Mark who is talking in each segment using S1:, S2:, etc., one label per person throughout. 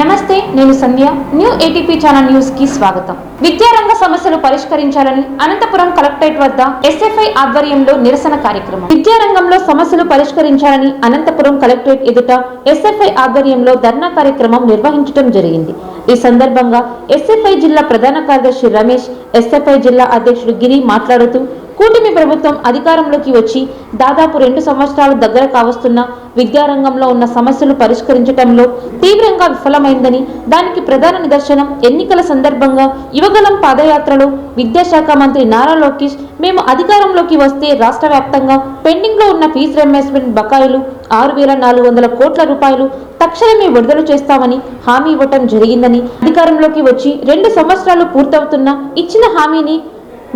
S1: నమస్తే నేను Sandhya. New ATP channel న్యూస్కి స్వాగతం. విద్యారంగ సమస్యలు పరిష్కరించాలని అనంతపురం కలెక్టరేట్ వద్ద ఎస్ఎఫ్ఐ ఆధ్వర్యంలో నిరసన కార్యక్రమం. విద్యారంగంలో సమస్యలు పరిష్కరించాలని అనంతపురం కలెక్టరేట్ ఎదుట ఎస్ఎఫ్ఐ ఆధ్వర్యంలో ధర్నా కార్యక్రమం నిర్వహించడం జరిగింది. ఈ సందర్భంగా ఎస్ఎఫ్ఐ జిల్లా ప్రధాన కార్యదర్శి రమేష్ ఎస్ఎఫ్ఐ జిల్లా అధ్యక్షుడు గిరి మాట్లాడుతూ కూటమి ప్రభుత్వం అధికారంలోకి వచ్చి దాదాపు రెండు సంవత్సరాలు దగ్గర కావస్తున్న విద్యారంగంలో ఉన్న సమస్యలు పరిష్కరించడంలో తీవ్రంగా విఫలమైందని దానికి ప్రధాన నిదర్శనం ఎన్నికల సందర్భంగా యువగలం పాదయాత్రలో విద్యాశాఖ మంత్రి నారా లోకేష్. మేము అధికారంలోకి వస్తే రాష్ట్ర వ్యాప్తంగా పెండింగ్లో ఉన్న ఫీజు రియంబర్స్మెంట్ బకాయిలు ఆరు వేల నాలుగు వందల కోట్ల రూపాయలు తక్షణమే విడుదల చేస్తామని హామీ ఇవ్వటం జరిగిందని అధికారంలోకి వచ్చి రెండు సంవత్సరాలు పూర్తవుతున్న ఇచ్చిన హామీని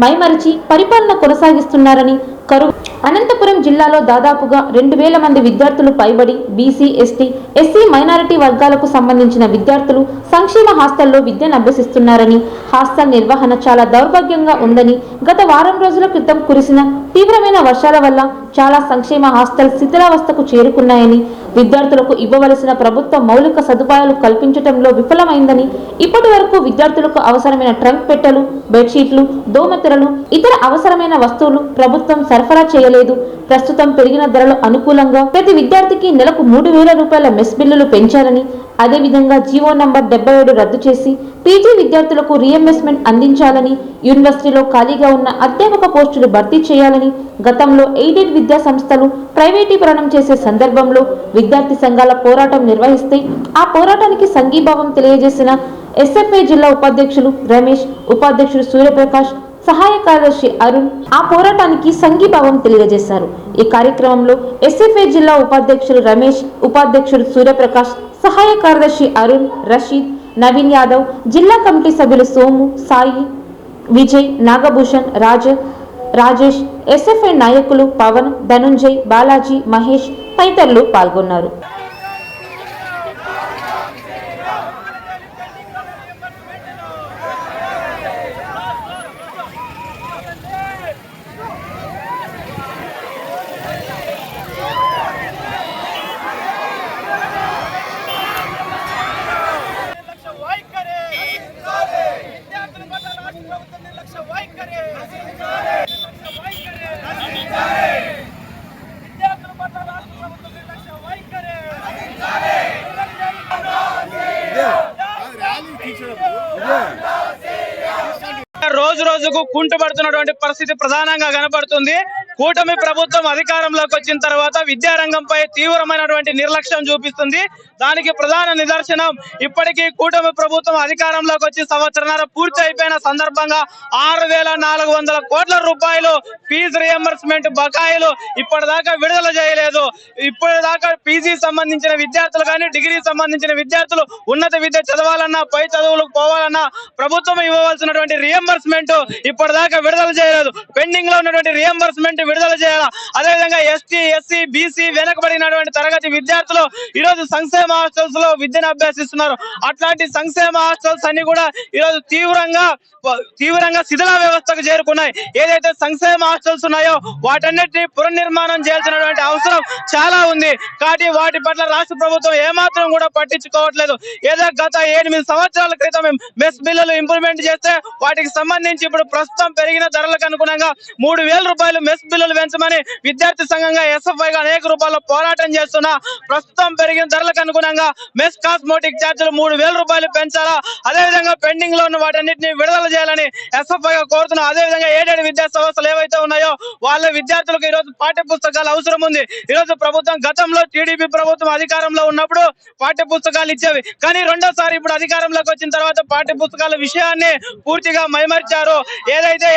S1: మైమరిచి పరిపాలన కొనసాగిస్తున్నారని కరువు. అనంతపురం జిల్లాలో దాదాపుగా రెండు వేల మంది విద్యార్థులు పైబడి బీసీ ఎస్టీ ఎస్సీ మైనారిటీ వర్గాలకు సంబంధించిన విద్యార్థులు సంక్షేమ హాస్టల్లో విద్యను అభ్యసిస్తున్నారని హాస్టల్ నిర్వహణ చాలా దౌర్భాగ్యంగా ఉందని గత వారం రోజుల క్రితం కురిసిన తీవ్రమైన వర్షాల వల్ల చాలా సంక్షేమ హాస్టల్ శిథిలావస్థకు చేరుకున్నాయని విద్యార్థులకు ఇవ్వవలసిన ప్రభుత్వ మౌలిక సదుపాయాలు కల్పించడంలో విఫలమైందని ఇప్పటి వరకు విద్యార్థులకు అవసరమైన ట్రంక్ పెట్టెలు బెడ్షీట్లు దోమతెరలు ఇతర అవసరమైన వస్తువులు ప్రభుత్వం సరఫరా చేయలేదు. ప్రస్తుతం పెరిగిన ధరలు అనుకూలంగా ప్రతి విద్యార్థికి నెలకు మూడు వేల రూపాయల మెస్ బిల్లులు పెంచారని అదేవిధంగా జీవో నంబర్ డెబ్బై ఏడు రద్దు చేసి పీజీ విద్యార్థులకు రీఎంబర్స్మెంట్ అందించాలని యూనివర్సిటీలో ఖాళీగా ఉన్న అధ్యాపక పోస్టులు భర్తీ చేయాలని గతంలో ఎయిడెడ్ విద్యా సంస్థలు ప్రైవేటీకరణం చేసే సందర్భంలో విద్యార్థి సంఘాల పోరాటం నిర్వహిస్తే ఆ పోరాటానికి సంఘీభావం తెలియజేసిన ఎస్ఎఫ్ఐ జిల్లా ఉపాధ్యక్షులు రమేష్ ఉపాధ్యక్షుడు సూర్యప్రకాష్ సహాయ కార్యదర్శి అరుణ్ ఆ పోరాటానికి సంఘీభావం తెలియజేశారు. ఈ కార్యక్రమంలో ఎస్ఎఫ్ఐ జిల్లా ఉపాధ్యక్షులు రమేష్ ఉపాధ్యక్షుడు సూర్యప్రకాష్ సహాయ కార్యదర్శి అరుణ్ రషీద్ నవీన్ యాదవ్ జిల్లా కమిటీ సభ్యులు సోము సాయి విజయ్ నాగభూషణ్ రాజ రాజేష్ ఎస్ఎఫ్ఐ నాయకులు పవన్ ధనుంజయ్ బాలాజీ మహేష్ తదితరులు పాల్గొన్నారు
S2: నిర్లక్ష్య వైఖరి విద్యార్థుల పట్ల రాష్ట్ర ప్రభుత్వం నిర్లక్ష్య వైఖరి నిర్లక్ష్య వైఖరి విద్యార్థుల పట్ల రాష్ట్ర ప్రభుత్వం నిర్లక్ష్య వైఖరి రోజు రోజుకు కుంటుపడుతున్నటువంటి పరిస్థితి ప్రధానంగా కనపడుతుంది. కూటమి ప్రభుత్వం అధికారంలోకి వచ్చిన తర్వాత విద్యారంగంపై తీవ్రమైనటువంటి నిర్లక్ష్యం చూపిస్తుంది. దానికి ప్రధాన నిదర్శనం ఇప్పటికీ కూటమి ప్రభుత్వం అధికారంలోకి వచ్చి సంవత్సరాల పూర్తి అయిపోయిన సందర్భంగా ఆరు వేల నాలుగు వందల కోట్ల రూపాయలు ఫీజు రియంబర్స్మెంట్ బకాయిలు ఇప్పటిదాకా విడుదల చేయలేదు. ఇప్పటిదాకా పీజీ సంబంధించిన విద్యార్థులు కానీ డిగ్రీ సంబంధించిన విద్యార్థులు ఉన్నత విద్య చదవాలన్నా పై చదువులకు పోవాలన్నా ప్రభుత్వం ఇవ్వవలసినటువంటి రియంబర్స్మెంట్ ఇప్పటిదాకా విడుదల చేయలేదు. పెండింగ్లో ఉన్నటువంటి రియంబర్స్మెంట్ విడుదల చేయాలా? అదేవిధంగా ఎస్టీ ఎస్సీ బీసీ వెనకబడినటువంటి తరగతి విద్యార్థులు ఈ రోజు సంక్షేమ హాస్టల్స్లో విద్యను అభ్యసిస్తున్నారు. అట్లాంటి సంక్షేమ హాస్టల్స్ అన్ని కూడా ఈ రోజు తీవ్రంగా తీవ్రంగా శిథిల వ్యవస్థకు చేరుకున్నాయి. ఏదైతే సంక్షేమ హాస్టల్స్ ఉన్నాయో వాటన్నిటిని పునర్నిర్మాణం చేయాల్సినటువంటి అవసరం చాలా ఉంది. కాబట్టి వాటి పట్ల రాష్ట్ర ప్రభుత్వం ఏమాత్రం కూడా పట్టించుకోవట్లేదు. ఏదో గత ఎనిమిది సంవత్సరాల క్రితం మెస్ బిల్లులు ఇంప్లిమెంట్ చేస్తే వాటికి సంబంధించి ఇప్పుడు ప్రస్తుతం పెరిగిన ధరలకు అనుగుణంగా మూడు వేల రూపాయలు మెస్ బిల్లులు పెంచమని విద్యార్థి సంఘంగా ఎస్ఎఫ్ఐ గా అనేక రూపాయల పోరాటం చేస్తున్నా. ప్రస్తుతం పెరిగిన ధరలకు అనుగుణంగా మెస్ కాస్మోటిక్ ఛార్జీలు మూడు వేల రూపాయలు పెంచాలా? అదే విధంగా పెండింగ్లో ఉన్న వాటన్నిటిని విడుదల చేయాలని ఎస్ఎఫ్ఐ గా కోరుతున్నా. అదే విధంగా ఏడేడు విద్యా సంస్థలు ఏవైతే ఉన్నాయో వాళ్ళ విద్యార్థులకు ఈ రోజు పాఠ్య పుస్తకాలు అవసరం ఉంది. ఈ రోజు ప్రభుత్వం గతంలో టీడీపీ ప్రభుత్వం అధికారంలో ఉన్నప్పుడు పాఠ్య పుస్తకాలు ఇచ్చేవి. కానీ రెండోసారి ఇప్పుడు అధికారంలోకి వచ్చిన తర్వాత పాఠ్య పుస్తకాల విషయాన్ని పూర్తిగా మైమర్చారు. ఏదైతే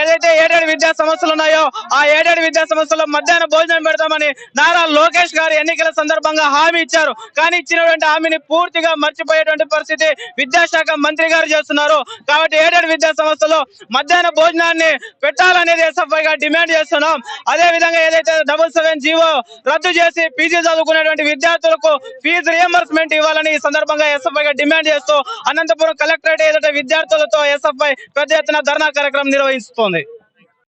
S2: ఏదైతే ఏడేడు విద్యా సంస్థలు ఉన్నాయో ఆ ఏడేడు విద్యా సంస్థల్లో మధ్యాహ్న భోజనం పెడతామని నారా లోకేష్ గారు ఎన్నికల సందర్భంగా హామీ ఇచ్చారు. కానీ ఇచ్చినటువంటి హామీని పూర్తిగా మర్చిపోయేటువంటి పరిస్థితి విద్యాశాఖ మంత్రి గారు చేస్తున్నారు. కాబట్టి ఏడేడు విద్యా సంస్థలో మధ్యాహ్న భోజనాన్ని పెట్టాలనేది ఎస్ఎఫ్ఐ గా డిమాండ్ చేస్తున్నాం. అదే విధంగా ఏదైతే డబుల్ సెవెన్ జీవో రద్దు చేసి పీజీ చదువుకునేటువంటి విద్యార్థులకు ఫీజు రియంబర్స్మెంట్ ఇవ్వాలని ఈ సందర్భంగా ఎస్ఎఫ్ఐ గా డిమాండ్ చేస్తూ అనంతపురం కలెక్టరేట్ ఏదైతే విద్యార్థులతో ఎస్ఎఫ్ఐ పెద్ద ఎత్తున ధర్నా కార్యక్రమం నిర్వహిస్తోంది.